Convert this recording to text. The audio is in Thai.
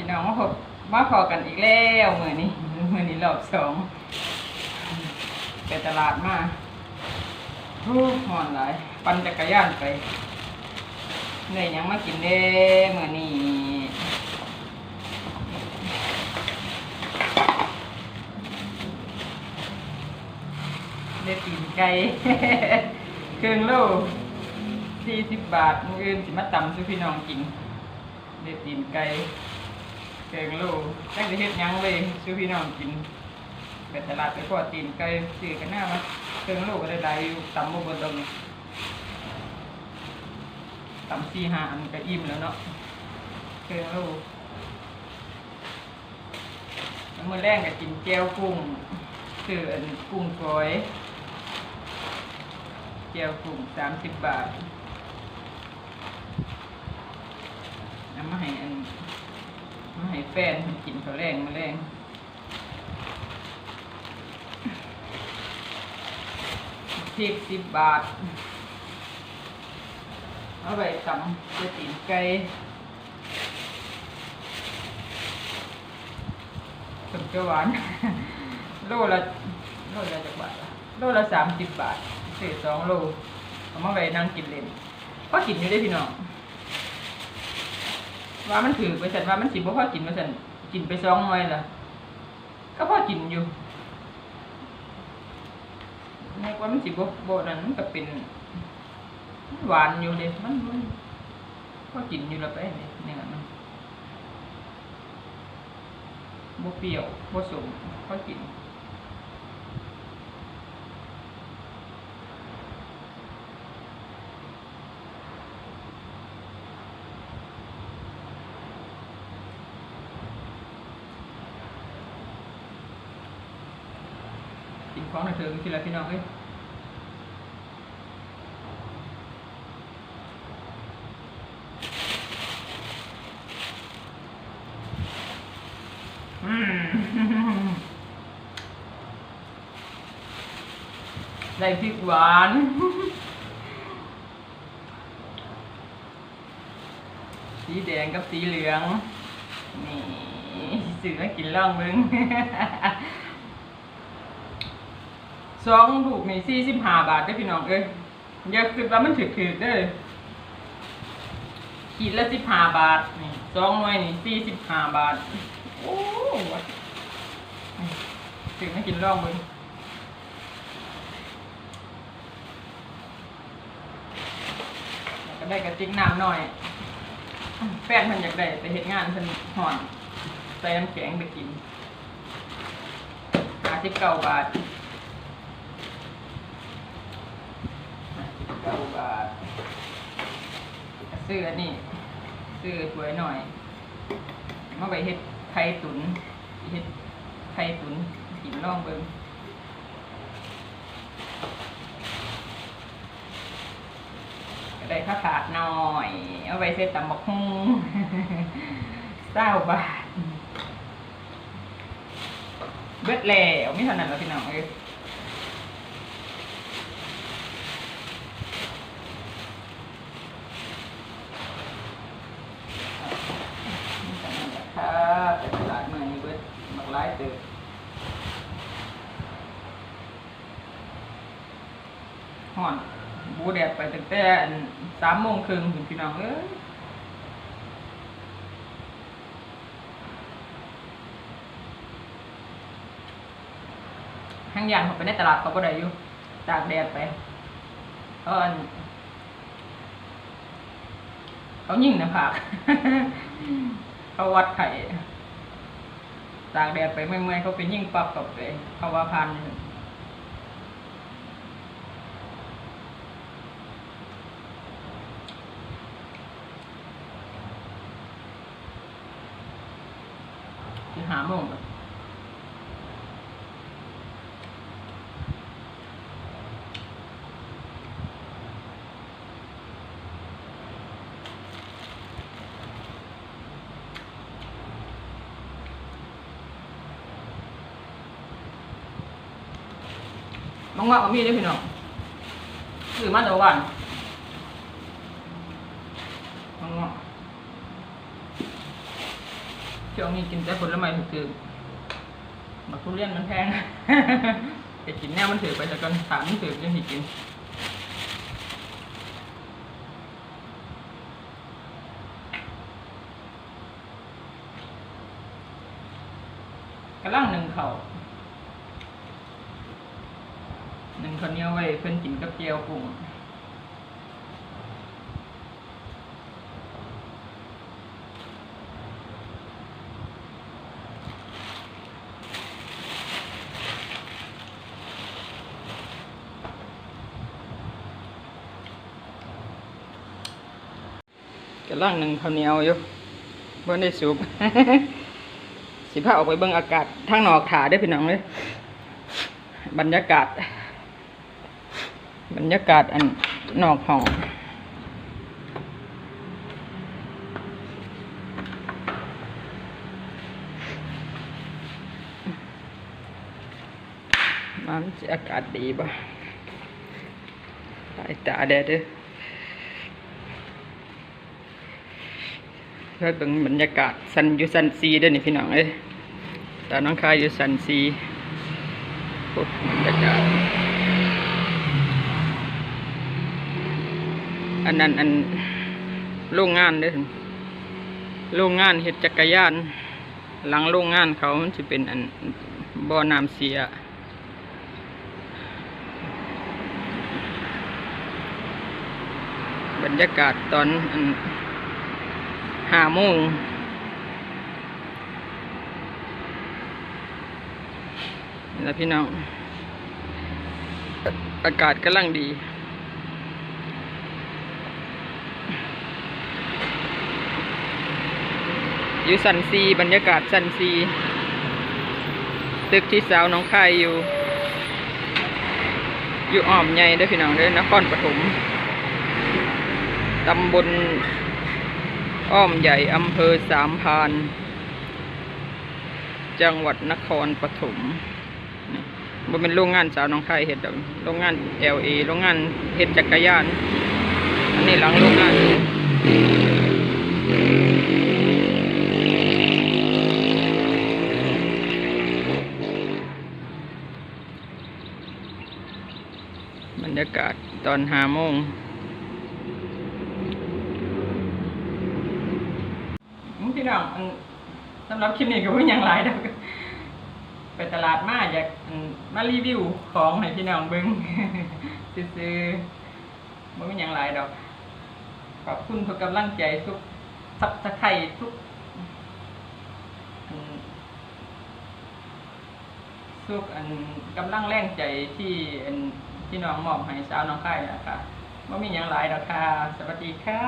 พี่น้องมาพบมาพอกันอีกแล้วมือนี้มือนี้รอบสองไปตลาดมาฮู้หอนหลายปั่นจักรยานไปเหนื่อยยังมากินเด้มือนี้ได้ตีนไก่เครื่องโลสี่สิบบาทมืออื่นสิมาตำซื้อพี่น้องกินได้ตีนไก่ เก่งลูกตั้งแต่เฮ็ดหยังเลยซื้อพี่น้องกินไปตลาดไปพอตีนไก่ซื้อกันหน้ามาเก่งลูกก็ได้ได้อยู่ตำบ่บนตรงตำสี่ห้าอันก็อิ่มแล้วเนาะเก่งลูกแล้วมื้อแรกก็กินแก้วกุ้งซื้ออันกุ้งฝอยแก้วกุ้งสามสิบบาทเอามาให้อัน แฟนกินข้าวแรงมาแรงพริกสิบบาท เอาไปตำไปตีนไก่สมเขียวหวาน โลละโลละจักบาทโลละสามสิบบาทเศษสองโลเอามาไปนั่งกินเล่นก็กินอยู่ได้พี่น้อง ว่ามันถือไปสันว่ามันสิบ่พอกินมาสันกินไปสองหน่วยล่ะ ก็พอกินอยู่ในว่ามันสิบ่บ่นั่นมันก็เป็นหวานอยู่เด้มันมันพอกินอยู่ละไปเนี่ยเนี่ยมันบ่เปรี้ยวบ่สมพอกิน กินของในเธอทีละพี่น้องเอ้ยอืมได้พริกหวานสีแดงกับสีเหลืองนี่สื่อมากินล่องมึง สองถูกนี่สี่สิบห้าบาทได้อพี่น้องเอ้ยอย่าคิดว่ามันถือถือๆเด้อขีดละสิบห้าบาทนี่สองหน่วยนี่สี่สิบห้าบาท โอ้วะนี่ถือมากินล่องมึงแล้วก็ได้กระติกน้ำหน่อยแฟนมันอยากได้ไปเห็นงานเพิ่นห่อนใส่น้ำแข็งไปกินห้าสิบเก้าบาท ห้าสิบาทซื้ออันนี้ซื้อถ้วยหน่อยมาไปเฮ็ดไข่ตุ๋นเฮ็ดไข่ตุ๋นกินลองเบิ่งได้ข้าวขาดหน่อย เอาไว้ใส่ตำบักหุ่งเศร้าบาท เบิดแล้วไม่เท่านั้นแล้วพี่น้องเอ้ยนี่เท่านั้นแหละครับแต่ตลาดเมืองนี้เบิดมักหลายเติบ ห่อนบูแดดไปตั้งแต่สามโมงครึ่งถึงพี่น้องเอ้ยห้างยางเขาไปในตลาดเขาก็ได้อยู่ตากแดดไปเขาอันเขายิ่งนะผักเขาวัดไข่ตากแดดไปเมื่อยๆเขาไปยิ่งปับกับไปเขาว่าพันที่ โมงมังงะก็มีด้วยพี่น้องซื้อมาต่วันมังงะ ช่วงนี้กินแต่ผลไม้ถูกๆบักทุเรียนมันแพงไปกินแนวมันถือไปแต่ก่อนถามมันถือยังสิกินกระลังหนึ่งเขาหนึ่งคนเหนี้ยวไว้เพิ่นกินกับเจียวกุ้ง กระลังหนึ่งเขาเหนียวอยู่บ่ได้สุกสิพาออกไปเบิ่งอากาศทางนอกถาได้พี่น้องเลยบรรยากาศ บรรยากาศอันนอกห้องมันสิอากาศดีบ่สายตาแดดเด้อ เพื่อเบิ่งบรรยากาศสันยูสันซีด้อนี่พี่น้องเอ้ยตาน้องคายยูสันซีโอ้บรรยากาศอันนั้นอันโรงงานเด้อโรงงานเฮ็ดจักรยาน หลังโรงงานเขามันสิเป็นอันบ่อน้ำเสียบรรยากาศตอนอัน ห้าโมงนี่ละพี่น้อง อากาศกำลังดี อยู่สันซีบรรยากาศสันซีตึกที่สาวน้องคายอยู่ อยู่อ้อมใหญ่ด้อพี่น้องเด้อนครปฐมตำบล อ้อมใหญ่อำเภอสามพานจังหวัดนครปฐมนี่บ่เป็นโรงงานสาวน้องคายเฮ็ดโรงงาน LA โรงงานเฮ็ดจักรยาน อันนี้หลังโรงงาน บรรยากาศตอนห้าโมง พี่น้องอันสำหรับคลิปนี้ก็ไม่ยังหลายดอกไปตลาดมาอยากมารีวิวของให้พี่น้องเบิ้งซื้อๆไม่มีหยังหลายดอก ขอบคุณทุกกำลังใจทุกซับสไครทุกทุกอันกำลังแรงใจที่อันที่น้องมอบให้สาวน้องค่ายนะคะไม่มีหยังหลายดอกค่ะ สวัสดีค่ะ